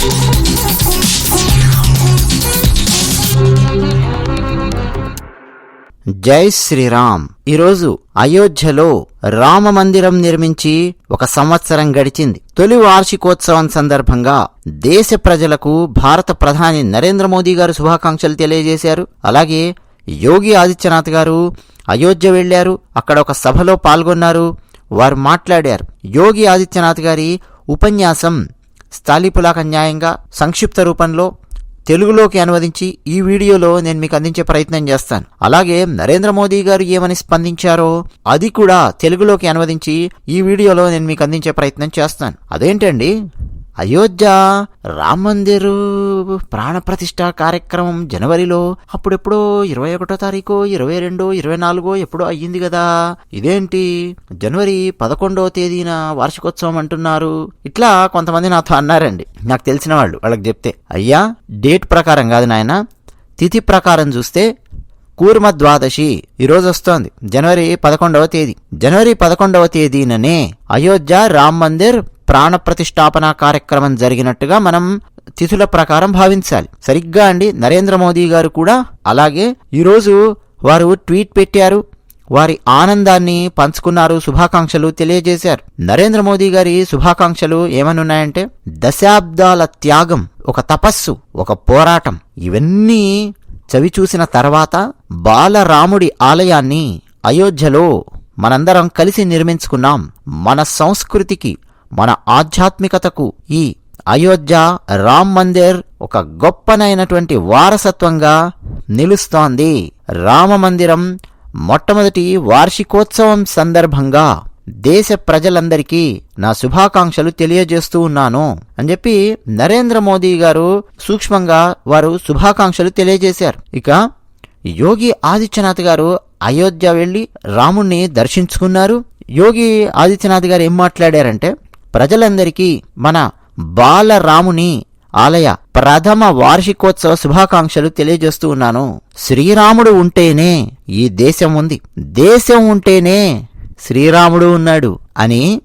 జై శ్రీరామ్. ఈరోజు అయోధ్యలో రామ మందిరం నిర్మించి ఒక సంవత్సరం గడిచింది. తొలి వార్షికోత్సవం సందర్భంగా దేశ ప్రజలకు భారత ప్రధాని నరేంద్ర మోదీ గారు శుభాకాంక్షలు తెలియజేశారు. అలాగే యోగి ఆదిత్యనాథ్ గారు అయోధ్య వెళ్ళారు అక్కడ ఒక సభలో పాల్గొన్నారు. వారు మాట్లాడారు. యోగి ఆదిత్యనాథ్ గారి ఉపన్యాసం స్థాళీపులాక న్యాయంగా సంక్షిప్త రూపంలో తెలుగులోకి అనువదించి ఈ వీడియోలో నేను మీకు అందించే ప్రయత్నం చేస్తాను. అలాగే నరేంద్ర మోదీ గారు ఏమని స్పందించారో అది కూడా తెలుగులోకి అనువదించి ఈ వీడియోలో నేను మీకు అందించే ప్రయత్నం చేస్తాను. అదేంటండి? అయోధ్య రామ్ మందిర్ ప్రాణప్రతిష్ఠ కార్యక్రమం జనవరిలో అప్పుడెప్పుడో ఇరవై ఒకటో తారీఖు ఇరవై రెండో ఇరవై నాలుగో ఎప్పుడో అయ్యింది కదా ఇదేంటి? జనవరి పదకొండవ తేదీన వార్షికోత్సవం అంటున్నారు. ఇట్లా కొంతమంది నాతో అన్నారండి. నాకు తెలిసిన వాళ్ళు వాళ్ళకి చెప్తే. అయ్యా డేట్ ప్రకారం కాదు నాయన. తిథి ప్రకారం చూస్తే కూర్మ ద్వాదశి ఈరోజు వస్తోంది. జనవరి పదకొండవ తేదీ. జనవరి పదకొండవ తేదీననే అయోధ్య రామ్ మందిర్ ప్రాణప్రతిష్టాపన కార్యక్రమం జరిగినట్టుగా మనం తిథుల ప్రకారం భావించాలి. సరిగ్గా అండి నరేంద్ర మోదీ గారు కూడా అలాగే ఈరోజు వారు ట్వీట్ పెట్టారు. వారి ఆనందాన్ని పంచుకున్నారు శుభాకాంక్షలు తెలియజేశారు. నరేంద్ర మోదీ గారి శుభాకాంక్షలు ఏమనున్నాయంటే దశాబ్దాల త్యాగం ఒక తపస్సు ఒక పోరాటం ఇవన్నీ చవి చూసిన తర్వాత బాలరాముడి ఆలయాన్ని అయోధ్యలో మనందరం కలిసి నిర్మించుకున్నాం. మన సంస్కృతికి మన ఆధ్యాత్మికతకు ఈ అయోధ్య రామ్ మందిర్ ఒక గొప్పనైనటువంటి వారసత్వంగా నిలుస్తోంది. రామ మందిరం మొట్టమొదటి వార్షికోత్సవం సందర్భంగా దేశ ప్రజలందరికీ నా శుభాకాంక్షలు తెలియజేస్తూ ఉన్నాను అని చెప్పి నరేంద్ర మోదీ గారు సూక్ష్మంగా వారు శుభాకాంక్షలు తెలియజేశారు. ఇక యోగి ఆదిత్యనాథ్ గారు అయోధ్య వెళ్ళి రాముణ్ణి దర్శించుకున్నారు. యోగి ఆదిత్యనాథ్ గారు ఏం మాట్లాడారంటే ప్రజలందరికీ మన బాలరాముని ఆలయ ప్రథమ వార్షికోత్సవ శుభాకాంక్షలు తెలియజేస్తూ ఉన్నాను. శ్రీరాముడు ఉంటేనే ఈ దేశం ఉంది. దేశం ఉంటేనే శ్రీరాముడు ఉన్నాడు అని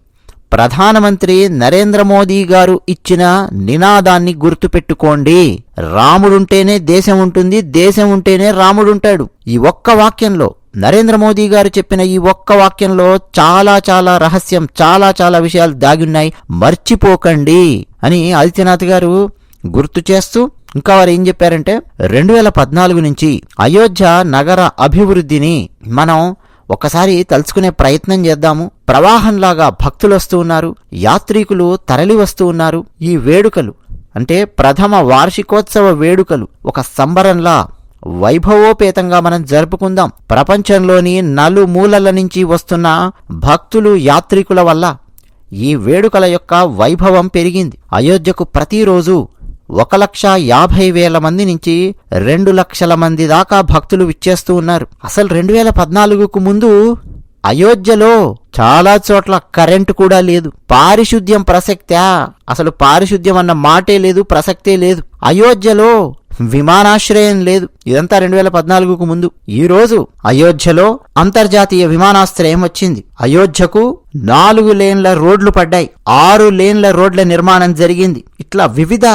ప్రధానమంత్రి నరేంద్ర మోదీ గారు ఇచ్చిన నినాదాన్ని గుర్తుపెట్టుకోండి. రాముడుంటేనే దేశం ఉంటుంది దేశం ఉంటేనే రాముడుంటాడు. ఈ ఒక్క వాక్యంలో నరేంద్ర మోదీ గారు చెప్పిన ఈ ఒక్క వాక్యంలో చాలా చాలా రహస్యం చాలా చాలా విషయాలు దాగున్నాయి. మర్చిపోకండి అని ఆదిత్యనాథ్ గారు గుర్తు చేస్తూ ఇంకా వారు ఏం చెప్పారంటే రెండు వేల పద్నాలుగు నుంచి అయోధ్య నగర అభివృద్ధిని మనం ఒకసారి తలుచుకునే ప్రయత్నం చేద్దాము. ప్రవాహంలాగా భక్తులు వస్తూ ఉన్నారు యాత్రికులు తరలి వస్తూ ఉన్నారు. ఈ వేడుకలు అంటే ప్రథమ వార్షికోత్సవ వేడుకలు ఒక సంబరంలా వైభవోపేతంగా మనం జరుపుకుందాం. ప్రపంచంలోని నలుమూలల నుంచి వస్తున్న భక్తులు యాత్రికుల వల్ల ఈ వేడుకల యొక్క వైభవం పెరిగింది. అయోధ్యకు ప్రతిరోజు ఒక లక్ష యాభై వేల మంది నుంచి రెండు లక్షల మంది దాకా భక్తులు విచ్చేస్తూ ఉన్నారు. అసలు రెండు వేల పద్నాలుగుకు ముందు అయోధ్యలో చాలా చోట్ల కరెంటు కూడా లేదు. పారిశుద్ధ్యం ప్రసక్తా? అసలు పారిశుద్ధ్యం అన్న మాటే లేదు ప్రసక్తే లేదు. అయోధ్యలో విమానాశ్రయం లేదు. ఇదంతా రెండు వేల పద్నాలుగుకు ముందు. ఈ రోజు అయోధ్యలో అంతర్జాతీయ విమానాశ్రయం వచ్చింది. అయోధ్యకు నాలుగు లేన్ల రోడ్లు పడ్డాయి. ఆరు లేన్ల రోడ్ల నిర్మాణం జరిగింది. ఇట్లా వివిధ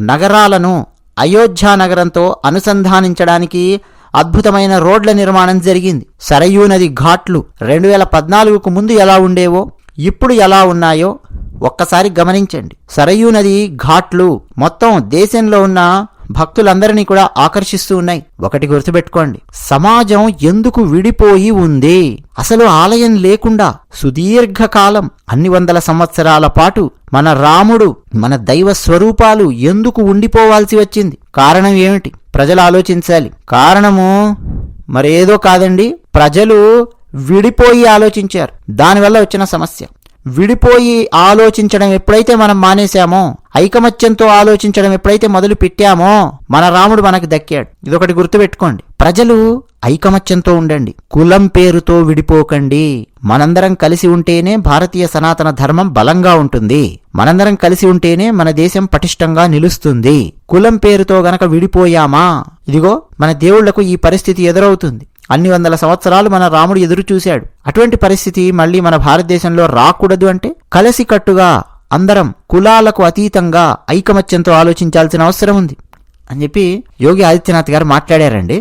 నగరాలను అయోధ్య నగరంతో అనుసంధానించడానికి అద్భుతమైన రోడ్ల నిర్మాణం జరిగింది. సరయూ నది ఘాట్లు రెండు వేల పద్నాలుగుకు ముందు ఎలా ఉండేవో ఇప్పుడు ఎలా ఉన్నాయో ఒక్కసారి గమనించండి. సరయూ నది ఘాట్లు మొత్తం దేశంలో ఉన్న భక్తులందరినీ కూడా ఆకర్షిస్తూ ఉన్నాయి. ఒకటి గుర్తుపెట్టుకోండి. సమాజం ఎందుకు విడిపోయి ఉంది? అసలు ఆలయం లేకుండా సుదీర్ఘకాలం అన్ని వందల సంవత్సరాల పాటు మన రాముడు మన దైవ స్వరూపాలు ఎందుకు ఉండిపోవాల్సి వచ్చింది? కారణం ఏమిటి? ప్రజలు ఆలోచించాలి. కారణము మరేదో కాదండి. ప్రజలు విడిపోయి ఆలోచించారు. దానివల్ల వచ్చిన సమస్య. విడిపోయి ఆలోచించడం ఎప్పుడైతే మనం మానేశామో ఐకమత్యంతో ఆలోచించడం ఎప్పుడైతే మొదలు పెట్టామో మన రాముడు మనకు దక్కాడు. ఇదొకటి గుర్తుపెట్టుకోండి. ప్రజలు ఐకమత్యంతో ఉండండి. కులం పేరుతో విడిపోకండి. మనందరం కలిసి ఉంటేనే భారతీయ సనాతన ధర్మం బలంగా ఉంటుంది. మనందరం కలిసి ఉంటేనే మన దేశం పటిష్టంగా నిలుస్తుంది. కులం పేరుతో గనక విడిపోయామా? ఇదిగో మన దేవుళ్ళకు ఈ పరిస్థితి ఎదురవుతుంది. అన్ని వందల సంవత్సరాలు మన రాముడు ఎదురు చూశాడు. అటువంటి పరిస్థితి మళ్ళీ మన భారతదేశంలో రాకూడదు అంటే కలసికట్టుగా అందరం కులాలకు అతీతంగా ఐకమత్యంతో ఆలోచించాల్సిన అవసరం ఉంది. అని చెప్పి యోగి ఆదిత్యనాథ్ గారు మాట్లాడారండి.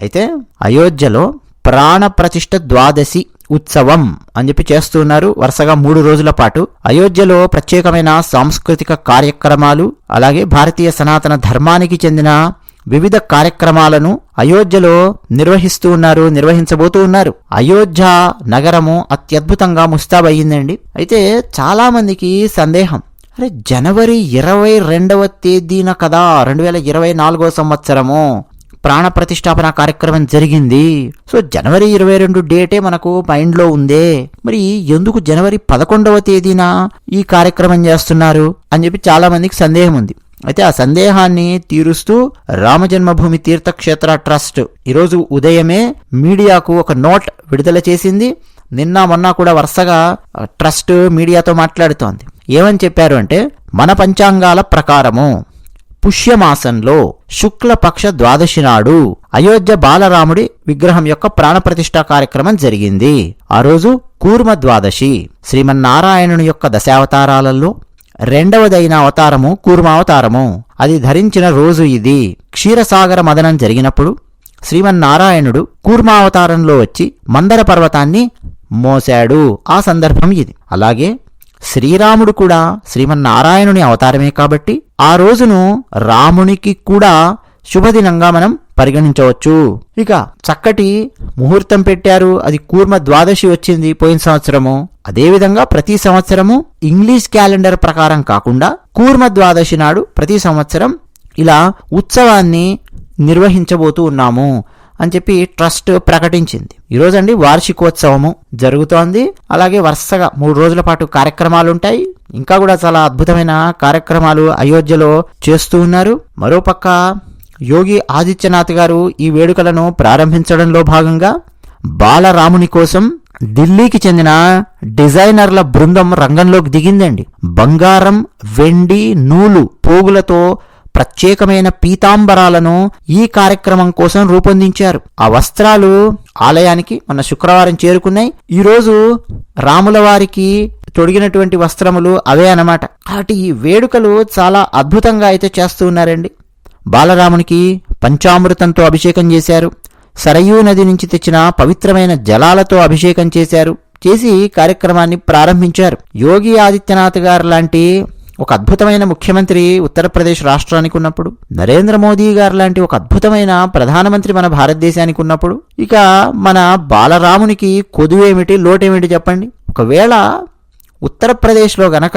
అయితే అయోధ్యలో ప్రాణప్రతిష్ఠ ద్వాదశి ఉత్సవం అని చెప్పి చేస్తున్నారు వరుసగా మూడు రోజుల పాటు అయోధ్యలో ప్రత్యేకమైన సాంస్కృతిక కార్యక్రమాలు అలాగే భారతీయ సనాతన ధర్మానికి చెందిన వివిధ కార్యక్రమాలను అయోధ్యలో నిర్వహిస్తూ ఉన్నారు నిర్వహించబోతూ ఉన్నారు. అయోధ్య నగరము అత్యద్భుతంగా ముస్తాబయ్యిందండి. అయితే చాలా మందికి సందేహం. అరే జనవరి ఇరవై రెండవ తేదీన కదా రెండు వేల ఇరవై నాలుగో సంవత్సరము ప్రాణ ప్రతిష్టాపన కార్యక్రమం జరిగింది. సో జనవరి ఇరవై రెండు డేటే మనకు మైండ్లో ఉందే. మరి ఎందుకు జనవరి పదకొండవ తేదీన ఈ కార్యక్రమం చేస్తున్నారు అని చెప్పి చాలా మందికి సందేహం ఉంది. అయితే ఆ సందేహాన్ని తీరుస్తూ రామజన్మభూమి తీర్థక్షేత్ర ట్రస్ట్ ఈరోజు ఉదయమే మీడియాకు ఒక నోట్ విడుదల చేసింది. నిన్న మొన్న కూడా వరుసగా ట్రస్ట్ మీడియాతో మాట్లాడుతోంది. ఏమని చెప్పారు అంటే మన పంచాంగాల ప్రకారము పుష్యమాసంలో శుక్లపక్ష ద్వాదశి నాడు అయోధ్య బాలరాముడి విగ్రహం యొక్క ప్రాణప్రతిష్ఠా కార్యక్రమం జరిగింది. ఆ రోజు కూర్మ ద్వాదశి. శ్రీమన్నారాయణుని యొక్క దశావతారాలలో రెండవదైన అవతారము కూర్మావతారము. అది ధరించిన రోజు ఇది. క్షీరసాగర మదనం జరిగినప్పుడు శ్రీమన్నారాయణుడు కూర్మావతారంలో వచ్చి మందర పర్వతాన్ని మోశాడు. ఆ సందర్భం ఇది. అలాగే శ్రీరాముడు కూడా శ్రీమన్నారాయణుని అవతారమే కాబట్టి ఆ రోజును రామునికి కూడా శుభదినంగా మనం పరిగణించవచ్చు. ఇక చక్కటి ముహూర్తం పెట్టారు. అది కూర్మ ద్వాదశి వచ్చింది పోయిన సంవత్సరము. అదేవిధంగా ప్రతి సంవత్సరము ఇంగ్లీష్ క్యాలెండర్ ప్రకారం కాకుండా కూర్మ ద్వాదశి నాడు ప్రతి సంవత్సరం ఇలా ఉత్సవాన్ని నిర్వహించబోతూ ఉన్నాము అని చెప్పి ట్రస్ట్ ప్రకటించింది. ఈరోజండి వార్షికోత్సవము జరుగుతోంది. అలాగే వరుసగా మూడు రోజుల పాటు కార్యక్రమాలు ఉంటాయి. ఇంకా కూడా చాలా అద్భుతమైన కార్యక్రమాలు అయోధ్యలో చేస్తూ ఉన్నారు. మరోపక్క యోగి ఆదిత్యనాథ్ గారు ఈ వేడుకలను ప్రారంభించడంలో భాగంగా బాలరాముని కోసం ఢిల్లీకి చెందిన డిజైనర్ల బృందం రంగంలోకి దిగిందండి. బంగారం వెండి నూలు పోగులతో ప్రత్యేకమైన పీతాంబరాలను ఈ కార్యక్రమం కోసం రూపొందించారు. ఆ వస్త్రాలు ఆలయానికి మన శుక్రవారం చేరుకున్నాయి. ఈరోజు రాముల వారికి తొడిగినటువంటి వస్త్రములు అవే అన్నమాట. కాబట్టి ఈ వేడుకలు చాలా అద్భుతంగా అయితే చేస్తూ ఉన్నారండి. బాలరామునికి పంచామృతంతో అభిషేకం చేశారు. సరయూ నది నుంచి తెచ్చిన పవిత్రమైన జలాలతో అభిషేకం చేశారు. చేసి కార్యక్రమాన్ని ప్రారంభించారు. యోగి ఆదిత్యనాథ్ గారు లాంటి ఒక అద్భుతమైన ముఖ్యమంత్రి ఉత్తరప్రదేశ్ రాష్ట్రానికి ఉన్నప్పుడు నరేంద్ర మోదీ గారు లాంటి ఒక అద్భుతమైన ప్రధానమంత్రి మన భారతదేశానికి ఉన్నప్పుడు ఇక మన బాలరామునికి కొదువేమిటి లోటేమిటి చెప్పండి? ఒకవేళ ఉత్తరప్రదేశ్లో గనక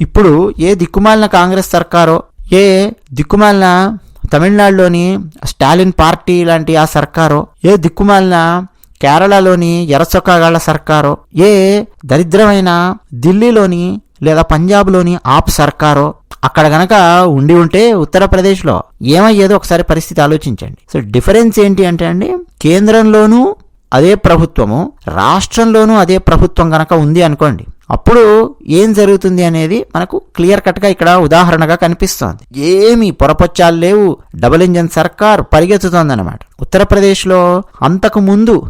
ఇప్పుడు ఏ దిక్కుమాలిన కాంగ్రెస్ సర్కారో ఏ దిక్కుమాలిన తమిళనాడులోని స్టాలిన్ పార్టీ లాంటి ఆ సర్కారో ఏ దిక్కుమాలిన కేరళలోని ఎర్రచొక్కాగాళ్ళ సర్కారో ఏ దరిద్రమైన ఢిల్లీలోని లేదా పంజాబ్లోని ఆప్ సర్కారో అక్కడ గనక ఉండి ఉంటే ఉత్తరప్రదేశ్లో ఏమయ్యేదో ఒకసారి పరిస్థితి ఆలోచించండి. సో డిఫరెన్స్ ఏంటి అంటే అండి కేంద్రంలోనూ అదే ప్రభుత్వము రాష్ట్రంలోనూ అదే ప్రభుత్వం గనక ఉంది అనుకోండి. అప్పుడు ఏం జరుగుతుంది అనేది మనకు క్లియర్ కట్గా ఇక్కడ ఉదాహరణగా కనిపిస్తోంది. ఏమి పొరపచ్చాలు లేవు. డబుల్ ఇంజన్ సర్కార్ పరిగెత్తుతోందన్నమాట. ఉత్తరప్రదేశ్లో అంతకు ముందు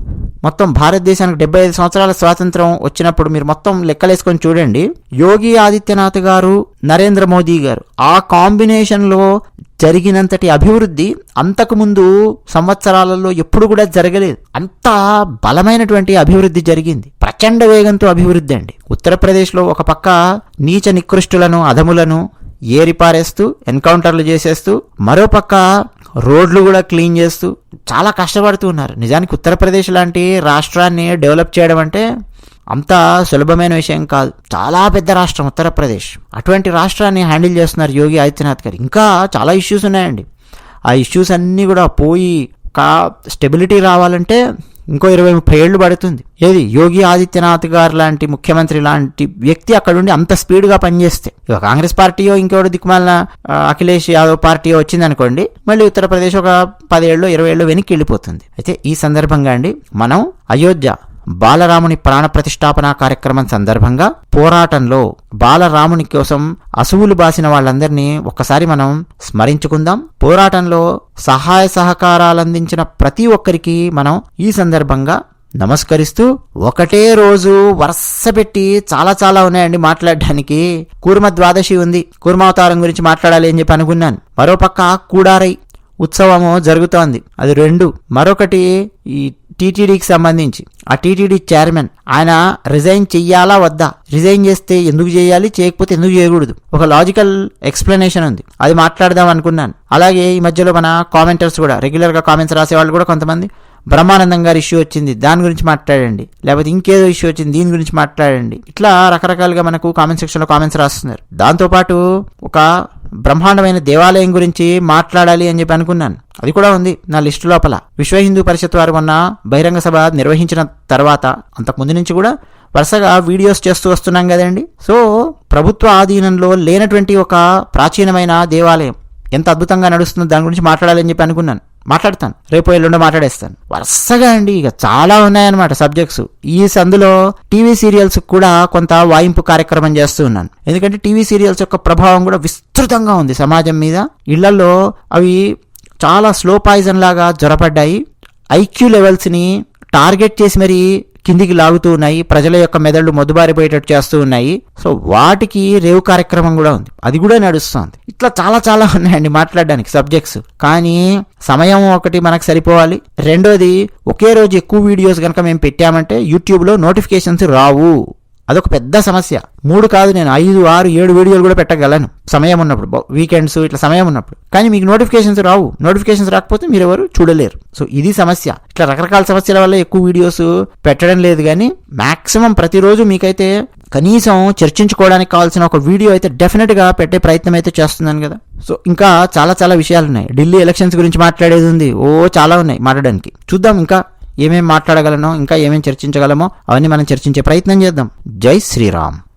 మొత్తం భారతదేశానికి డెబ్బై ఐదు సంవత్సరాల స్వాతంత్రం వచ్చినప్పుడు మీరు మొత్తం లెక్కలేసుకొని చూడండి. యోగి ఆదిత్యనాథ్ గారు నరేంద్ర మోదీ గారు ఆ కాంబినేషన్లో జరిగినంతటి అభివృద్ధి అంతకుముందు సంవత్సరాలలో ఎప్పుడు కూడా జరగలేదు. అంత బలమైనటువంటి అభివృద్ధి జరిగింది. ప్రచండ వేగంతో అభివృద్ధి అండి. ఉత్తరప్రదేశ్లో ఒక పక్క నీచ నికృష్టులను అధములను ఏరిపారేస్తూ ఎన్కౌంటర్లు చేసేస్తూ మరోపక్క రోడ్లు కూడా క్లీన్ చేస్తూ చాలా కష్టపడుతూ ఉన్నారు. నిజానికి ఉత్తరప్రదేశ్ లాంటి రాష్ట్రాన్ని డెవలప్ చేయడం అంటే అంత సులభమైన విషయం కాదు. చాలా పెద్ద రాష్ట్రం ఉత్తరప్రదేశ్. అటువంటి రాష్ట్రాన్ని హ్యాండిల్ చేస్తున్నారు యోగి ఆదిత్యనాథ్ గారు. ఇంకా చాలా ఇష్యూస్ ఉన్నాయండి. ఆ ఇష్యూస్ అన్నీ కూడా పోయి కా స్టెబిలిటీ రావాలంటే ఇంకో ఇరవై ముప్పై ఏళ్ళు పడుతుంది. ఏది? యోగి ఆదిత్యనాథ్ గారు లాంటి ముఖ్యమంత్రి లాంటి వ్యక్తి అక్కడుండి అంత స్పీడ్గా పనిచేస్తే. ఇక కాంగ్రెస్ పార్టీయో ఇంకోటి దిక్కుమాలిన అఖిలేష్ యాదవ్ పార్టీయో వచ్చిందనుకోండి మళ్ళీ ఉత్తరప్రదేశ్ ఒక పదేళ్ళు ఇరవై ఏళ్ళు వెనక్కి వెళ్ళిపోతుంది. అయితే ఈ సందర్భంగా అండి మనం అయోధ్య బాలరాముని ప్రాణ ప్రతిష్టాపన కార్యక్రమం సందర్భంగా పోరాటంలో బాలరాముని కోసం అసువులు బాసిన వాళ్ళందరినీ ఒక్కసారి మనం స్మరించుకుందాం. పోరాటంలో సహాయ సహకారాలు అందించిన ప్రతి ఒక్కరికి మనం ఈ సందర్భంగా నమస్కరిస్తూ ఒకటే రోజు వరుస పెట్టి చాలా చాలా ఉన్నాయండి మాట్లాడడానికి. కూర్మ ద్వాదశి ఉంది. కూర్మావతారం గురించి మాట్లాడాలి అని చెప్పి అనుకున్నాను. మరోపక్క కూడారై ఉత్సవము జరుగుతోంది. అది రెండు. మరొకటి ఈ టీటీడీకి సంబంధించి. ఆ టీటీడీ చైర్మన్ ఆయన రిజైన్ చెయ్యాలా వద్దా? రిజైన్ చేస్తే ఎందుకు చేయాలి? చేయకపోతే ఎందుకు చేయకూడదు? ఒక లాజికల్ ఎక్స్ప్లెనేషన్ ఉంది. అది మాట్లాడదాం అనుకున్నాను. అలాగే ఈ మధ్యలో మన కామెంటర్స్ కూడా రెగ్యులర్గా కామెంట్స్ రాసేవాళ్ళు కూడా కొంతమంది బ్రహ్మానందం గారి ఇష్యూ వచ్చింది దాని గురించి మాట్లాడండి. లేకపోతే ఇంకేదో ఇష్యూ వచ్చింది దీని గురించి మాట్లాడండి. ఇట్లా రకరకాలుగా మనకు కామెంట్ సెక్షన్లో కామెంట్స్ రాస్తున్నారు. దాంతోపాటు ఒక బ్రహ్మాండమైన దేవాలయం గురించి మాట్లాడాలి అని చెప్పి అనుకున్నాను. అది కూడా ఉంది నా లిస్టు లోపల. విశ్వ హిందూ పరిషత్ వారు మొన్న బహిరంగ సభ నిర్వహించిన తర్వాత అంతకుముందు నుంచి కూడా వరుసగా వీడియోస్ చేస్తూ వస్తున్నాం కదండి. సో ప్రభుత్వ ఆధీనంలో లేనటువంటి ఒక ప్రాచీనమైన దేవాలయం ఎంత అద్భుతంగా నడుస్తుందో దాని గురించి మాట్లాడాలని చెప్పి అనుకున్నాను. మాట్లాడతాను. రేపు ఎల్లుండి మాట్లాడేస్తాను. వరుసగా అండి ఇక చాలా ఉన్నాయన్నమాట సబ్జెక్ట్స్. ఈ సందులో టీవీ సీరియల్స్ కూడా కొంత వాయింపు కార్యక్రమం చేస్తూ ఉన్నాను. ఎందుకంటే టీవీ సీరియల్స్ యొక్క ప్రభావం కూడా విస్తృతంగా ఉంది సమాజం మీద. ఇళ్ళలో అవి చాలా స్లో పాయిజన్ లాగా జ్వరపడ్డాయి ఐక్యూ లెవెల్స్ని టార్గెట్ చేసి మరి కిందికి లాగుతూ ఉన్నాయి ప్రజల యొక్క మెదళ్ళు మొద్దుబారిపోయేటట్టు చేస్తూ ఉన్నాయి. సో వాటికి రేవు కార్యక్రమం కూడా ఉంది. అది కూడా నడుస్తుంది. ఇట్లా చాలా చాలా ఉన్నాయండి మాట్లాడడానికి సబ్జెక్ట్స్. కానీ సమయం ఒకటి మనకు సరిపోవాలి. రెండోది ఒకే రోజు ఎక్కువ వీడియోస్ కనుక మేము పెట్టామంటే యూట్యూబ్లో నోటిఫికేషన్స్ రావు. అదొక పెద్ద సమస్య. మూడు కాదు నేను ఐదు ఆరు ఏడు వీడియోలు కూడా పెట్టగలను. సమయం ఉన్నప్పుడు. వీకెండ్స్ ఇట్లా సమయం ఉన్నప్పుడు. కానీ మీకు నోటిఫికేషన్స్ రావు. నోటిఫికేషన్స్ రాకపోతే మీరు ఎవరు చూడలేరు. సో ఇది సమస్య. ఇట్లా రకరకాల సమస్యల వల్ల ఎక్కువ వీడియోస్ పెట్టడం లేదు కానీ మాక్సిమం ప్రతిరోజు మీకైతే కనీసం చర్చించుకోవడానికి కావాల్సిన ఒక వీడియో అయితే డెఫినెట్గా పెట్టే ప్రయత్నం అయితే చేస్తున్నాను కదా. సో ఇంకా చాలా చాలా విషయాలు ఉన్నాయి. ఢిల్లీ ఎలక్షన్స్ గురించి మాట్లాడేది ఉంది. ఓ చాలా ఉన్నాయి మాట్లాడడానికి. చూద్దాం ఇంకా ఏమేం మాట్లాడగలనో ఇంకా ఏమేం చర్చించగలమో అవన్నీ మనం చర్చించే ప్రయత్నం చేద్దాం. జై శ్రీరామ్.